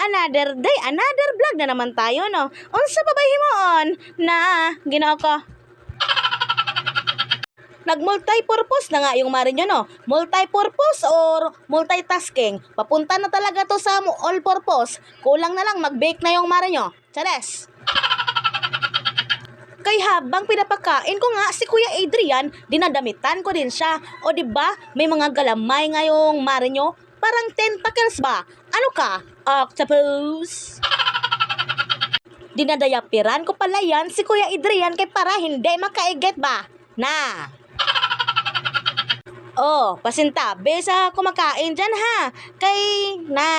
Another day, another vlog na naman tayo, no? Unsa pa ba himoon? Na, ginoo ko. Nag-multi-purpose na nga yung mari nyo, no? Multi-purpose or multitasking. Papunta na talaga to sa all-purpose. Kulang na lang mag-bake na yung mari nyo. Chares! Kay habang pinapakain ko nga si Kuya Adrian, dinadamitan ko din siya. O di ba may mga galamay ngayong mare nyo? Parang tentacles ba? Ano ka? Octopus? Dinadayapiran ko pala yan si Kuya Adrian kay para hindi makaiget ba? Na! Oh, pasintabi sa kumakain dyan ha. Kay na.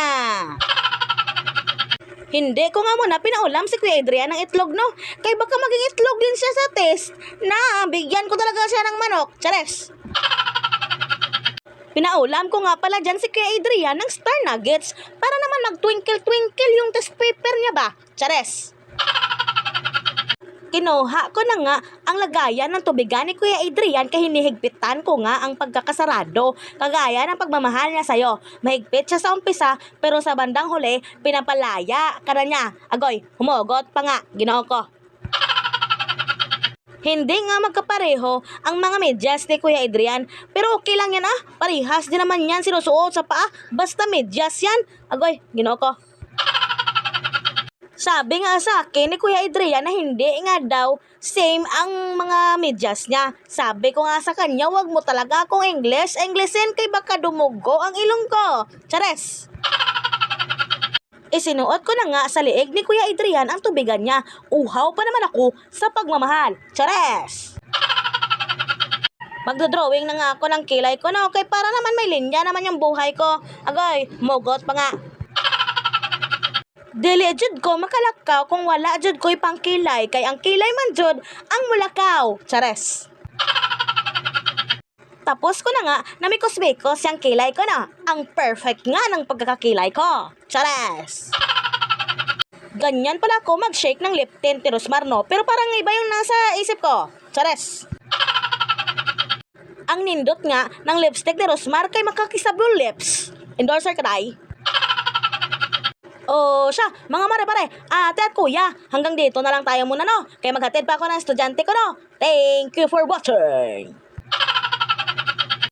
Hindi ko nga muna pinaulam si Kuya Adrian ng itlog, no? Kay baka maging itlog din siya sa test. Na, bigyan ko talaga siya ng manok. Chares! Pinaulam ko nga pala dyan si Kuya Adrian ng star nuggets para naman mag-twinkle-twinkle yung test paper niya ba? Chares! Kinuha ko na nga ang lagayan ng tubigan ni Kuya Adrian kay ko nga ang pagkakasarado. Kagaya ng pagmamahal niya sa'yo. Mahigpit siya sa umpisa pero sa bandang huli, pinapalaya ka na niya. Agoy, humugot pa nga, ginoo ko. Hindi nga magkapareho ang mga medyas ni Kuya Adrian. Pero okay lang yan ah. Parihas din naman yan sinusuot sa paa. Basta medyas yan. Agoy, ginoo ko. Sabi nga sa akin ni Kuya Adrian na hindi nga daw same ang mga medyas niya. Sabi ko nga sa kanya, wag mo talaga akong English. Englishin kay baka dumugo ang ilong ko. Chares! Isinuot ko na nga sa liig ni Kuya Adrian ang tubigan niya. Uhaw pa naman ako sa pagmamahal. Chares! Magdodrawing na nga ako ng kilay ko no, kay para naman may linya naman yung buhay ko. Agoy, mugot pa nga. Dili jud ko makalakaw kung wala jud ko'y pangkilay kay ang kilay man jud ang mulakaw. Chares. Tapos ko na nga na mikos-mikos yung kilay ko na. Ang perfect nga ng pagkakakilay ko. Chares. Ganyan pala ako mag-shake ng lip tint ni Rosmar, no? Pero parang iba yung nasa isip ko. Chares. Ang nindot nga ng lipstick ni Rosmar kay makakisablo lips. Endorser ka? Oh, siya, mga mare pare, ate at kuya, hanggang dito na lang tayo muna no. Kaya maghatid pa ako ng estudyante ko no. Thank you for watching.